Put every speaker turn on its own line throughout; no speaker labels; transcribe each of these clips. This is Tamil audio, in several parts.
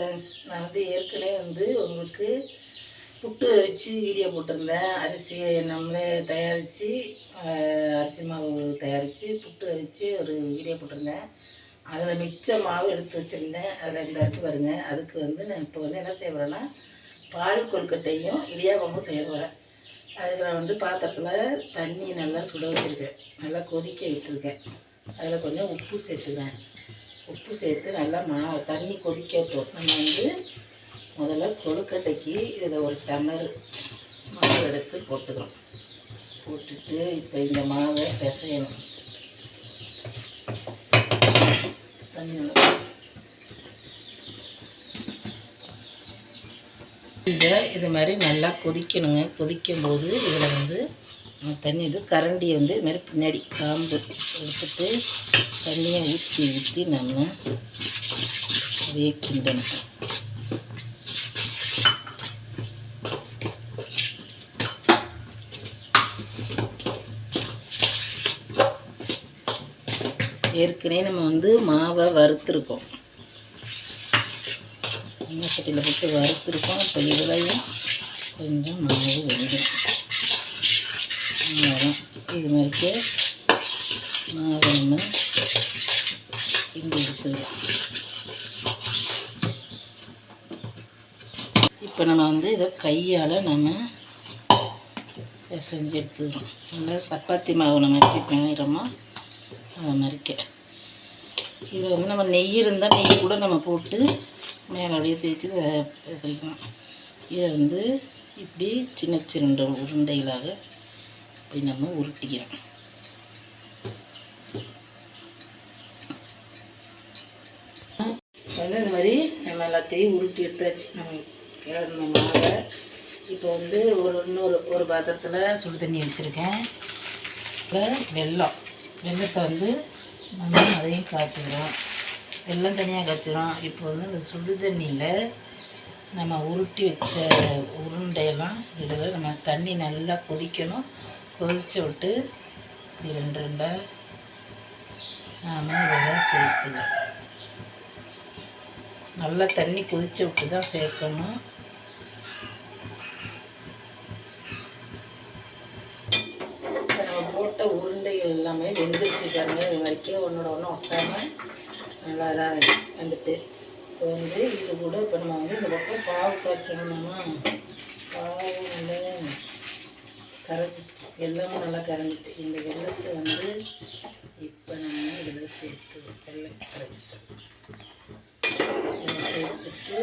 ஃப்ரெண்ட்ஸ் நான் வந்து ஏற்கனவே வந்து உங்களுக்கு புட்டு வச்சு வீடியோ போட்டிருந்தேன். அரிசியை நம்மளே தயாரித்து அரிசி மாவு தயாரித்து புட்டு வச்சு ஒரு வீடியோ போட்டிருந்தேன். அதில் மிச்ச மாவு எடுத்து வச்சுருந்தேன். அதில் இந்த இருக்கு வருங்க அதுக்கு வந்து நான் இப்போ வந்து என்ன செய்ய போகிறேன்னா பால் கொழுக்கட்டையும் இடியாப்பமும் செய்ய போகிறேன் அதுக்கு நான் வந்து பாத்திரத்தில் தண்ணி நல்லா சுட வச்சுருக்கேன். நல்லா கொதிக்க விட்டுருக்கேன். அதில் கொஞ்சம் உப்பு சேர்த்துக்கிறேன் உப்பு சேர்த்து நல்லா மா தண்ணி கொதிக்கட்டும் நம்ம வந்து முதல்ல கொழுக்கட்டைக்கு இதில் ஒரு டமர் மாவு எடுத்து போட்டுக்கிறோம். போட்டுட்டு இப்போ இந்த மாவை பிசையணும். தண்ணி இதை இது மாதிரி நல்லா கொதிக்கணுங்க. கொதிக்கும் போது இதில் வந்து தண்ணி இது கரண்டியை வந்து இது மாதிரி பின்னாடி காம்பு எடுத்துட்டு தண்ணியை ஊற்றி ஊற்றி நம்ம அப்படியே கிண்டணும் ஏற்கனவே நம்ம வந்து மாவை வறுத்துருக்கோம். எண்ணெய் சட்டியில் போட்டு வறுத்துருக்கோம். இப்போ இதுலையும் கொஞ்சம் மாவு வெந்துடும் வரும் இது மாதிரிக்கு மாவை நம்ம கிண்டி எடுத்துக்கலாம் இப்போ நம்ம வந்து இதை கையால் நம்ம செஞ்சு எடுத்துக்கிறோம். நல்லா சப்பாத்தி மாவு நம்ம எப்படி பிணையிறோமோ அது மாதிரிக்க இதில் வந்து நம்ம நெய் இருந்தால் நெய் கூட நம்ம போட்டு மேலே அப்படியே தேய்ச்சி செய்யலாம் இதை வந்து இப்படி சின்ன சின்ன உருண்டைகளாக அப்படி நம்ம உருட்டிக்கிறோம். வந்து இந்த மாதிரி நம்ம எல்லாத்தையும் உருட்டி எடுத்தாச்சு. நம்ம கிளம்ப மாவை இப்போ வந்து ஒரு இன்னொரு ஒரு பாத்திரத்தில் சுடு தண்ணி வச்சுருக்கேன். இப்போ வெல்லம். வெள்ளத்தை வந்து நம்ம அதையும் காய்ச்சிக்கிறோம். வெல்லம் தனியாக காய்ச்சிரும் இப்போ வந்து இந்த சுடு தண்ணியில் நம்ம உருட்டி வச்ச உருண்டையெல்லாம் இதில் நம்ம தண்ணி நல்லா கொதிக்கணும். கொதிச்சு விட்டு இப்படி ரெண்டு ரெண்டாக நாம் இதெல்லாம் சேர்த்துக்கலாம் நல்லா தண்ணி கொதிச்சு விட்டு தான் சேர்க்கணும். நம்ம போட்ட உருண்டைகள் எல்லாமே வெந்துருச்சுக்காங்க இது வரைக்கும் ஒன்றோட ஒன்றும் ஒட்டாமல் நல்லா தான் வந்துட்டு. இப்போ வந்து இது கூட இப்போ நம்ம வந்து இந்த பக்கம் பாவு காய்ச்சணுமா பாவு நல்லா கரைச்சிட்டு வெள்ளமும் நல்லா கரைஞ்சிட்டு இந்த வெள்ளத்தை வந்து இப்போ நம்ம இதில் சேர்த்து வெள்ளை கரைச்சி இதை சேர்த்துட்டு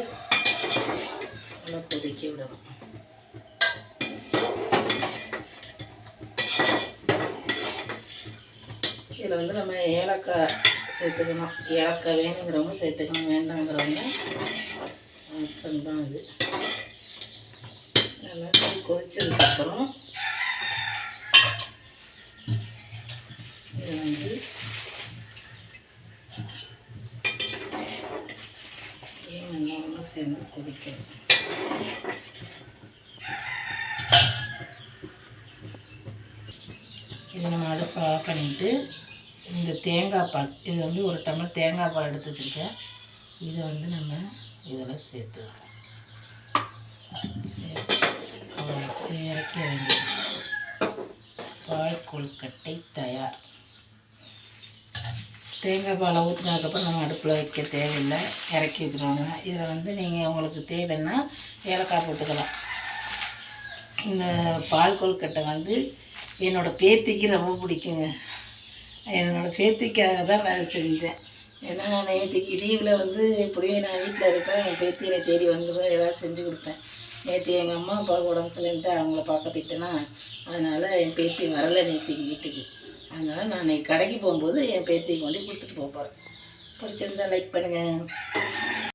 நல்லா கொதிக்க விடணும். இதில் வந்து நம்ம ஏலக்காய் சேர்த்துக்கணும். ஏலக்காய் வேணுங்கிறவங்க சேர்த்துக்கணும் வேண்டாங்கிறவங்க ஆப்ஷன் தான் இது. நல்லா கொதிச்சதுக்கப்புறம் இதை வந்து ஏன் சேர்ந்து கொதிக்கணும் இது நம்ம அடுப்பை ஆஃப் பண்ணிவிட்டு இந்த தேங்காய் பால் இது வந்து ஒரு டம்ளர் தேங்காய் பால் எடுத்து வச்சுருக்கேன். இதை வந்து நம்ம இதில் சேர்த்துக்கலாம் இறக்க வேண்டியது. பால் கொழுக்கட்டை தயார். தேங்காய் பாலை ஊற்றினதுக்கப்புறம் நம்ம அடுப்பில் வைக்க தேவையில்லை இறக்கி வச்சுருவாங்க. இதில் வந்து நீங்கள் உங்களுக்கு தேவைன்னா ஏலக்காய் போட்டுக்கலாம். இந்த பால் கொழுக்கட்டை வந்து என்னோடய பேத்திக்கு ரொம்ப பிடிக்குங்க. என்னோடய பேத்திக்காக தான் நான் செஞ்சேன். ஏன்னா நான் நேற்றுக்கு லீவில் வந்து எப்படியும் நான் வீட்டில் இருப்பேன். என் பேத்தி என்னை தேடி வந்துடும் ஏதாவது செஞ்சு கொடுப்பேன். நேற்று எங்கள் அம்மா அப்பாவுக்கு உடம்பு சரியில்லைன்ட்டு அவங்கள பார்க்க போயிட்டேன்னா அதனால் என் பேத்தி வரலை நேற்றுக்கு வீட்டுக்கு. அதனால் நான் இன்னைக்கு கடைக்கு போகும்போது என் பேத்தியை கொண்டு கொடுத்துட்டு போக போகிறேன் பிடிச்சிருந்தா லைக் பண்ணுங்கள்